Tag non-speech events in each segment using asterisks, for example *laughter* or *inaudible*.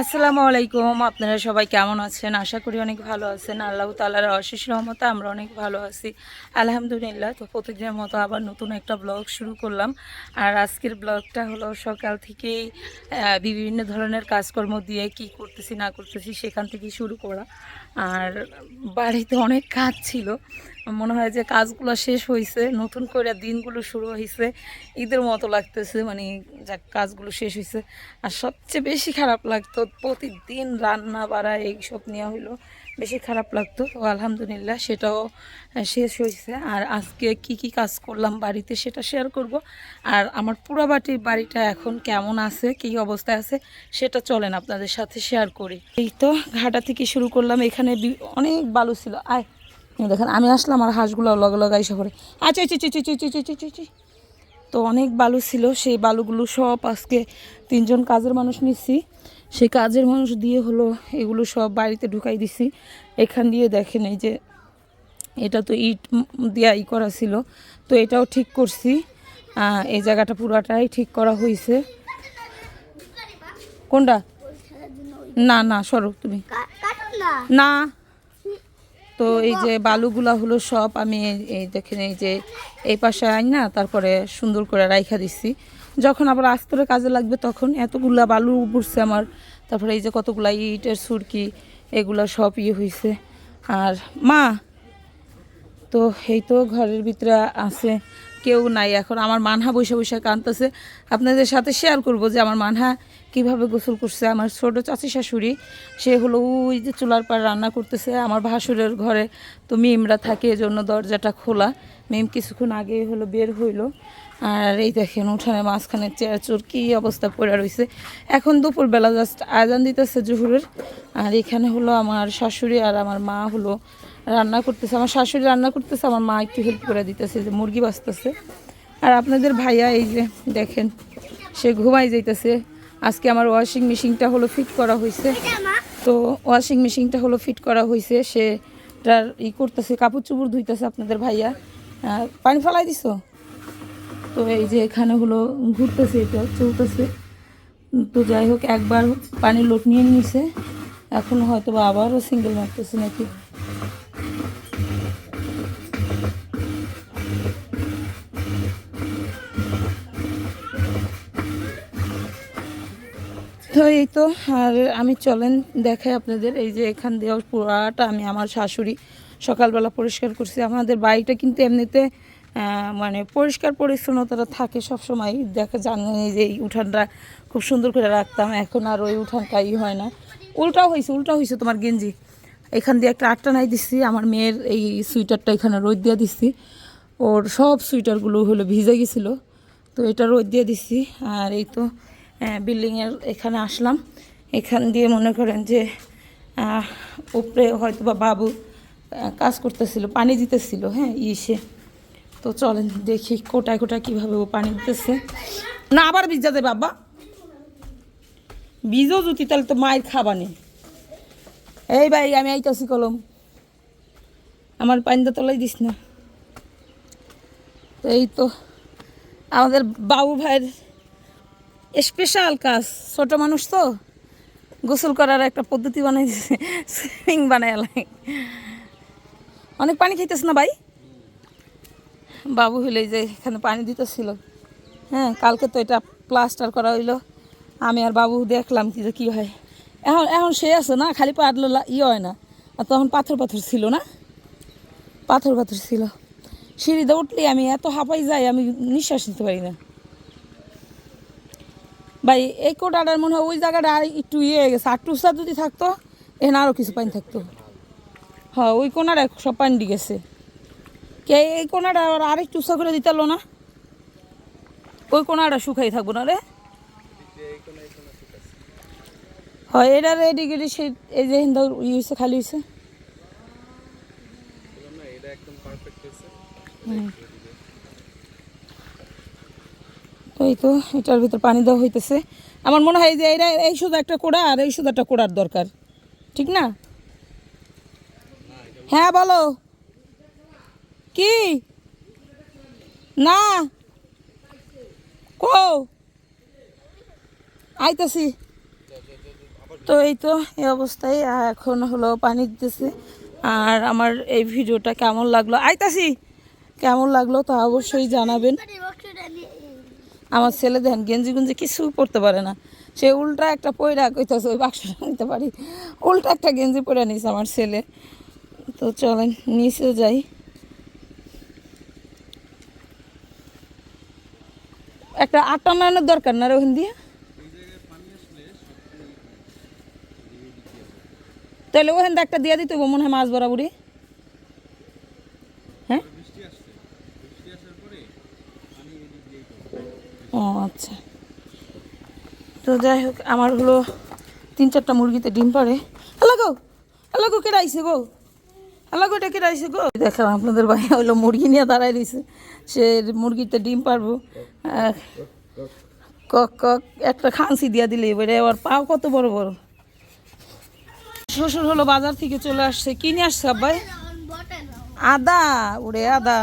আসসালামু আলাইকুম, আপনারা সবাই কেমন আছেন? আশা করি অনেক ভালো আছেন। আল্লাহ তালার অশেষ রহমতে আমরা অনেক ভালো আছি। আলহামদুলিল্লাহ, তো প্রতিদিনের মতো আবার নতুন একটা ব্লগ শুরু করলাম। আর আজকের ব্লগটা হলো সকাল থেকেই বিভিন্ন ধরনের কাজকর্ম দিয়ে কি করতেছি, না করতেছি, সেখান থেকেই শুরু করা। আর বাড়িতে অনেক কাজ ছিল। মনে হয় যে কাজগুলো শেষ হয়েছে নতুন করে দিনগুলো শুরু হয়েছে ঈদের মতো লাগতেছে মানে যা কাজগুলো শেষ হয়েছে আর সবচেয়ে বেশি খারাপ লাগতো, প্রতিদিন রান্না বাড়া এইসব নেওয়া হইল, বেশি খারাপ লাগতো। তো আলহামদুলিল্লাহ সেটাও শেষ হয়েছে আর আজকে কি কি কাজ করলাম বাড়িতে সেটা শেয়ার করব। আর আমার পুরো বাটির বাড়িটা এখন কেমন আছে, কী অবস্থায় আছে, সেটা চলেন আপনাদের সাথে শেয়ার করি। এই তো, ঘাটা থেকে শুরু করলাম। এখানে অনেক বালু ছিল। আয় দেখেন আমি আসলাম আর হাঁসগুলো লগে লগে এসে করে আচ্ছা চি চি চি চি চি চি চি চি তো অনেক বালু ছিল সেই বালুগুলো সব আজকে তিনজন কাজের মানুষ নিচ্ছি সেই কাজের মানুষ দিয়ে হলো এগুলো সব বাড়িতে ঢুকাই দিছি। এখান দিয়ে দেখেন এই যে এটা তো ইট দিয়া ই করা ছিল। তো এটাও ঠিক করছি। এই জায়গাটা পুরাটাই ঠিক করা হয়েছে কোনটা? না না সরো তুমি। না তো এই যে বালুগুলা হলো সব আমি এই- দেখেন এই যে এই পাশে আই না, তারপরে সুন্দর করে রাইখা দিচ্ছি যখন আবার আস্তরে কাজে লাগবে তখন এতগুলা বালু পড়ছে আমার, তারপরে এই যে কতগুলা ইটের সুরকি, এগুলা সব ইয়ে হয়েছে আর মা, তো এই তো ঘরের ভিতরে আছে, কেউ নাই। এখন আমার মানহা বসে বসে কাঁদতেছে। আপনাদের সাথে শেয়ার করব যে আমার মানহা কীভাবে গোসল করছে? আমার ছোট চাচি শাশুড়ি, সে হলো ওই যে চুলার পার রান্না করতেছে। আমার ভাসুরের ঘরে তো মিমরা থাকে, এজন্য দরজাটা খোলা। মিম কিছুক্ষণ আগে হলো বের হইল। আর এই দেখেন উঠানে মাঝখানে চেয়ার চোর, কী অবস্থা পড়ে রয়েছে এখন দুপুরবেলা জাস্ট আজান দিতেছে জুহুরের। আর এখানে হলো আমার শাশুড়ি আর আমার মা হলো রান্না করতেছে। আমার শাশুড়ি রান্না করতেছে, আমার মা একটু হেল্প করে দিতেছে যে মুরগি বাঁচতেছে। আর আপনাদের ভাইয়া এই যে দেখেন, সে ঘুমাই যাইতেছে। আজকে আমার ওয়াশিং মেশিনটা হলো ফিট করা হয়েছে তো ওয়াশিং মেশিনটা হলো ফিট করা হয়েছে সে তার ই করতেছে কাপড় চুপড় ধুইতেছে আপনাদের ভাইয়া। পানি ফেলাই দিছো? তো এই যে এখানে হলো ঘুরতেছে এটা চলতেছে। তো যাই হোক একবার পানির লোট নিয়ে নিয়েছে এখন হয়তো বা আবারও সিঙ্গেল মারতেছে নাকি? তো এই তো, আর আমি চলেন, দেখাই আপনাদের। এই যে এখান দিয়ে পুরাটা আমি আমার শাশুড়ি সকালবেলা পরিষ্কার করছি। আমাদের বাড়িটা কিন্তু এমনিতে মানে পরিষ্কার পরিচ্ছন্নতাটা থাকে সব সময় দেখা এই যে এই উঠানটা খুব সুন্দর করে রাখতাম। এখন আর ওই উঠানটা ই হয় না। উল্টা হয়েছে উল্টা হয়েছে তোমার গেঞ্জি। এখান দিয়ে একটা আটটা নাই দিচ্ছি আমার মেয়ের এই সুইটারটা এখানে রোদ দিয়ে দিচ্ছি ওর সব সুইটারগুলো হলো ভিজে গেছিল। তো এটা রোদ দিয়ে দিচ্ছি আর এই তো বিল্ডিংয়ের এখানে আসলাম। এখান দিয়ে মনে করেন যে উপরে হয়তো বা বাবু কাজ করতেছিল, পানি দিতেছিল হ্যাঁ ইসে তো চলেন দেখি কোটায় কোটায় কীভাবে ও পানি দিতেছে। না, আবার ভিজা দে বাবা। বীজও জুতি তাহলে তো মায়ের খাবানি। এই ভাই, আমি আইতাছি কলম। আমার পানিটা তলাই দিস না। তো এই তো আমাদের বাবু ভাইয়ের স্পেশাল কাজ। ছোট মানুষ তো, গোসল করার একটা পদ্ধতি বানাই দিছে সুইমিং বানায় অনেক পানি খাইতেছ না ভাই? বাবু হইলে যে এখানে পানি দিতেছিল। হ্যাঁ কালকে তো এটা প্লাস্টার করা হইল। আমি আর বাবু দেখলাম কি যে কী হয়। এখন এখন সে আছে না, খালি পারলে ই হয় না। আর তখন পাথর পাথর ছিল না? পাথর পাথর ছিল। সিঁড়িতে উঠলে আমি এত হাঁপাই যাই, আমি নিঃশ্বাস নিতে পারি না। ভাই এই কোটাটার মনে হয় ওই জায়গাটা আর একটু ইয়ে হয়ে গেছে। আর টুসা যদি থাকতো এখানে আরও কিছু পানি থাকতো। হ্যাঁ ওই কোনাটা সব পানি দিয়ে গেছে। কে এই কোনাটা আবার আরেকটু উষা করে দিতে না? ওই কোনাটা শুকাই থাকব না রে? হয় এটা রেডি গেডি সে এই যে হিন্দু ই হয়েছে খালি হয়েছে হুম। ওই তো, এটার ভিতর পানি দেওয়া হইতেছে। আমার মনে হয় যে এটা এই শুধু একটা কোড়া আর এই শুধু একটা কোড়ার দরকার। ঠিক না? হ্যাঁ বলো। কি? না। কো? আইতাছি। তো এই তো, এই অবস্থায় এখন হলো পানি দিতেছে। আর আমার এই ভিডিওটা কেমন লাগল? আইতাছি। কেমন লাগল তা অবশ্যই জানাবেন। আমার ছেলে দেন গেঞ্জি গুঞ্জি কিছু পরতে পারে না। সে উল্টা একটা পয়রা কইতাছে, ওই বাক্সটা নিতে পারি। উল্টা একটা গেঞ্জি পরে নিছে আমার ছেলে। তো চলেন নিচে যাই। একটা আটা নানোর দরকার না রে ওখান দিয়ে? তাহলে ওখান একটা দিয়ে দিতে মনে হয় মাছ বরাবরই হ্যাঁ ও আচ্ছা তো যাই হোক আমার হলো তিন চারটা মুরগিতে ডিম পারে হ্যালো গো হ্যালো গো কেটে আইসে গো? হ্যালো গো এটা কেটে আইসে গো? দেখাম আপনাদের ভাই হলো মুরগি নিয়ে দাঁড়ায় রয়েছে সে মুরগিতে ডিম পারব কক কক একটা খানসি দিয়া দিলে এবারে আবার পাও কত বড় বড়। শ্বশুর হলো বাজার থেকে চলে আসছে। কিনে আসছে আব্বাই? আদা ওরে আদা।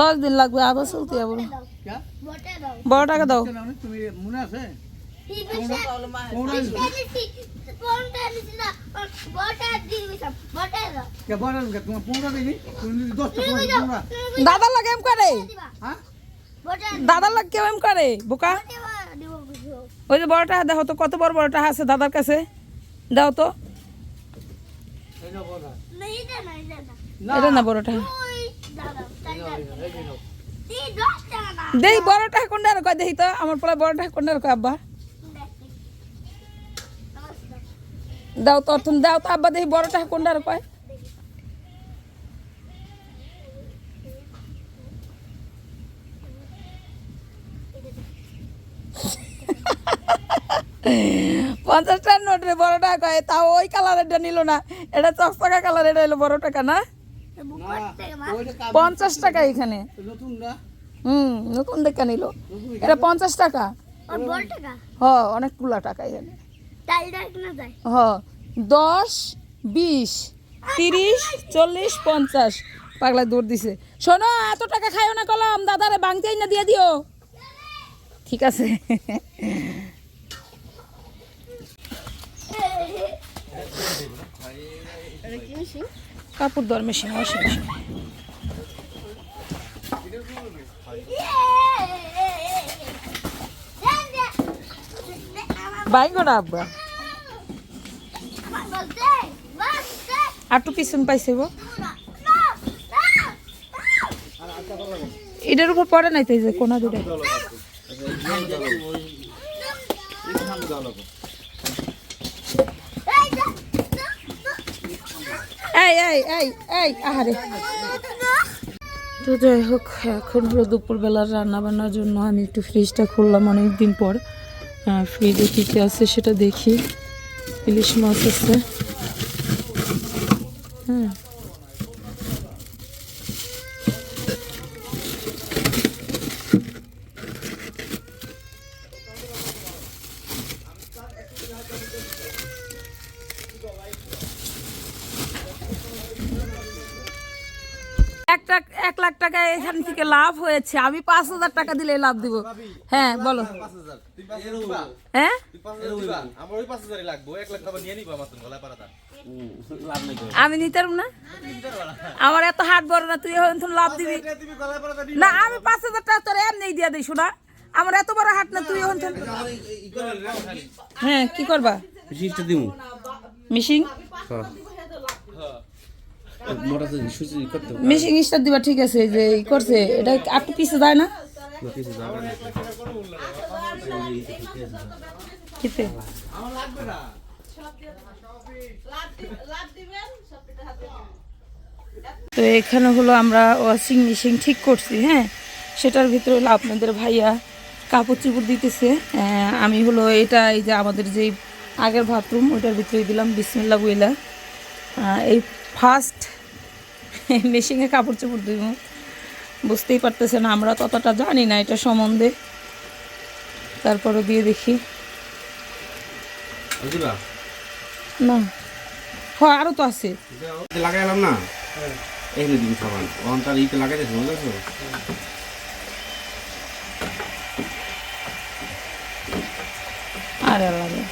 দশ দিন লাগবে আদা চলতে যাব। বড় টাকা দাও। তুমি মনে আছে কে বলেন কে তোমার পনেরো দিবি তুমি যদি দশটা পনেরো পনেরো দাদার লাগে এম করে হ্যাঁ দাদার লাগে কেউ এম করে বোকা ওই যে বড়টা দেখো তো, কত বড় বড়টা আছে দাদার কাছে? দাও তো। এই নাও বড়া। এটা না বড়টা। দেই, বড়টা কোনটা কয়? দেখি তো, আমার পরে বড়টা কোনটা কয়, আব্বা? দাও তো তুমি দাও তো আব্বা দেখি বড়টা কোনটা কয়। পঞ্চাশ টাকার নোট রে বড় টাকা কয় তাও ওই কালারেরটা নিল না এটা দশ টাকা কালার এটা হলো বড় টাকা না? পঞ্চাশ টাকা এখানে। হুম নতুন দেখা নিল। এটা পঞ্চাশ টাকা। হ অনেক অনেকগুলা টাকা এখানে। হ দশ বিশ তিরিশ চল্লিশ পঞ্চাশ। পাগলা দৌড় দিছে। শোনো এত টাকা খাইও না কলম দাদারে বাংতেই না দিয়ে দিও। ঠিক আছে। কাপড় দর মেশিন ওয়াশিং মেশিন। বাইগো না, আব্বা? আটু পিছন পাইছে গো। এটার উপর পড়ে নাই তাই যে কোনা দুটো এই তো যাই হোক, এখন হলো দুপুরবেলার রান্না বান্নার জন্য আমি একটু ফ্রিজটা খুললাম অনেক দিন পর। আহ, ফ্রিজে কী কী আছে সেটা দেখি। ইলিশ মাছ আছে। হ্যাঁ একটা এক লাখ টাকা এখান থেকে লাভ হয়েছে। আমি পাঁচ হাজার টাকা দিলে লাভ দিব। হ্যাঁ বলো। হ্যাঁ? আমি নিতে পারব না? আমার এত হাট বড় না তুই এখন লাভ দিবি। না আমি পাঁচ হাজার টাকা তোর এমনি দিয়ে দিই শোনা। আমার এত বড় হাট না তুই এখন হ্যাঁ কি করবা? দিমু। মিশিং? মোটা তো সুচি করতে মিশিং স্টার দিবা ঠিক আছে যে করছে এটা একটু পিছে যায় না? তো এখানে হলো আমরা ওয়াশিং মেশিন ঠিক করছি হ্যাঁ? সেটার ভিতরে হলো আপনাদের ভাইয়া কাপড় চোপড় দিতেছে আমি হলো এটা এই যে আমাদের যেই আগের বাথরুম ওইটার ভিতরে দিলাম বিসমিল্লা বইলা। এই ফার্স্ট *laughs* মেশিনে কাপড় চোপড় দিব বুঝতেই পারতেছেন আমরা ততটা জানি না এটা সম্বন্ধে। তারপরে দিয়ে দেখি। না। হ্যাঁ আরও তো আছে। লাগাইলাম না? এখানে দিন সাবান। ওখান তার ইতে লাগাই দিয়েছে বুঝেছ আর লাগে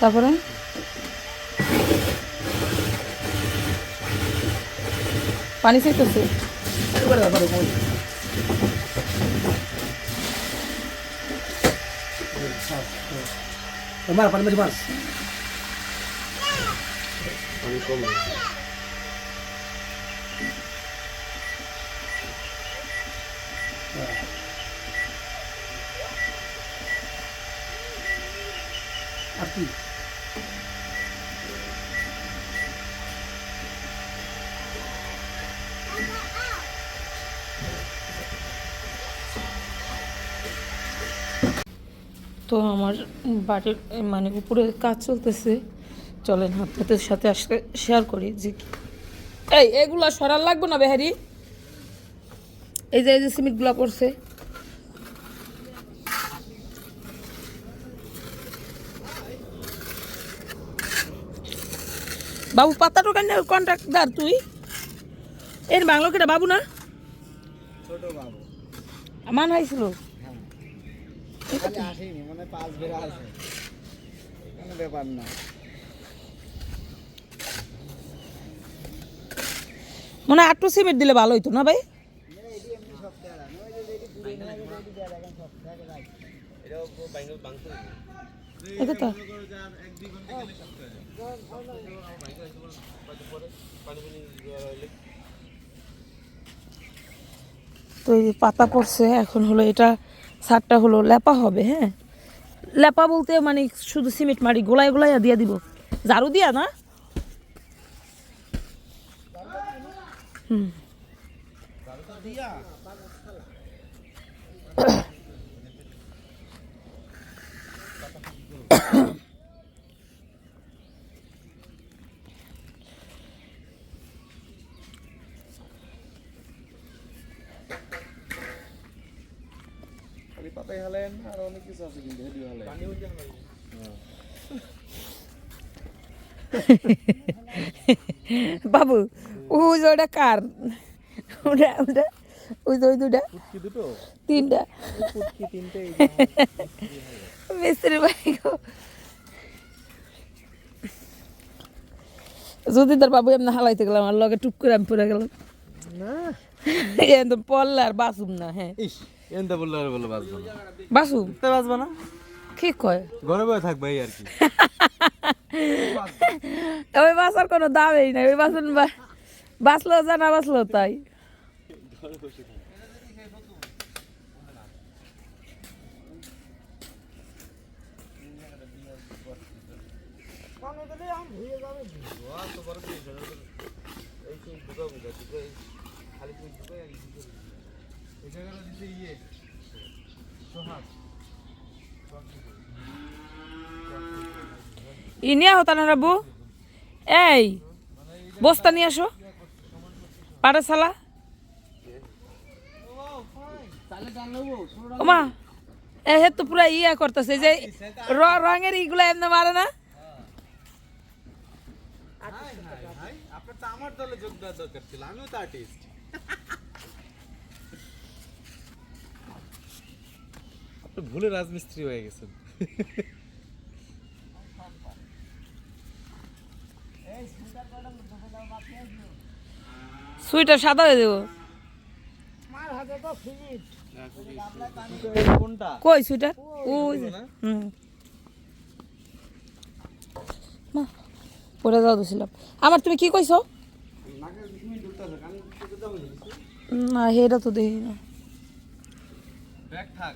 তারপরে? পানি চাইতেছে এবারে এবারে কই মার পানি মাঝে মার আর কি তো আমার বাড়ির মানে উপরে কাজ চলতেছে। চলেন আপনাদের সাথে আসলে শেয়ার করি যে এই এগুলা সরার লাগবে না বেহারি? এই যে এই যে সিমেন্টগুলো পড়ছে। বাবু পাতা টোকান কন্ট্রাক্টদার তুই? এর বাংলো কেটা বাবু না? মান হয়েছিল মানে পাঁচ আছে। কোনো ব্যাপার না। মনে আটটু সিমেন্ট দিলে ভালো হইতো না ভাই? তো। তো এই পাতা পড়ছে, এখন হলো এটা সারটা হলো লেপা হবে হ্যাঁ? লেপা বলতে মানে শুধু সিমেন্ট মারি গোলায় গোলায় দিয়ে দিব। ঝাড়ু দিয়া না? হুম। আর অনেক কিছু আছে কিন্তু হেডি হালেন বাবু ওই ওটা কার? ওটা ওটা ওই ওই দুটা? দুটো? তিনটা। মিস্ত্রি ভাই। যদি তার বাবু এমনি হালাইতে গেলাম আর লগে টুপ করে আমি পড়ে গেলাম। না। *laughs* একদম পড়লে আর বাসুম না হ্যাঁ। এনটা বললে আর বলে বাঁচবো না। বাসুম তে বাঁচবো না। কি কয়? ঘরে বয়ে থাকবে এই আর কি। ওই বাসার কোনো দামই নাই ওই বাসন বাঁচলেও যা না বাঁচলেও তাই। ই নিয়ে হতা না রাবু এই বস্তা নিয়ে আসো। পাড়ে সালা ওমা এ হে তো পুরা ইয়া করতেছে যে র রঙের ইগুলা এমনি মারে না। আপনার তো আমার দলে যোগ দেওয়ার দরকার ছিল আমিও তো আর্টিস্ট আপনি ভুলে রাজমিস্ত্রি হয়ে গেছেন। সুইটার সাদা হয়ে দেবো। কই সুইটার? ওই। হুম। পরে যাও দিছিলাম আমার তুমি কি কইছো? না হেটা তো দেখি না থাক।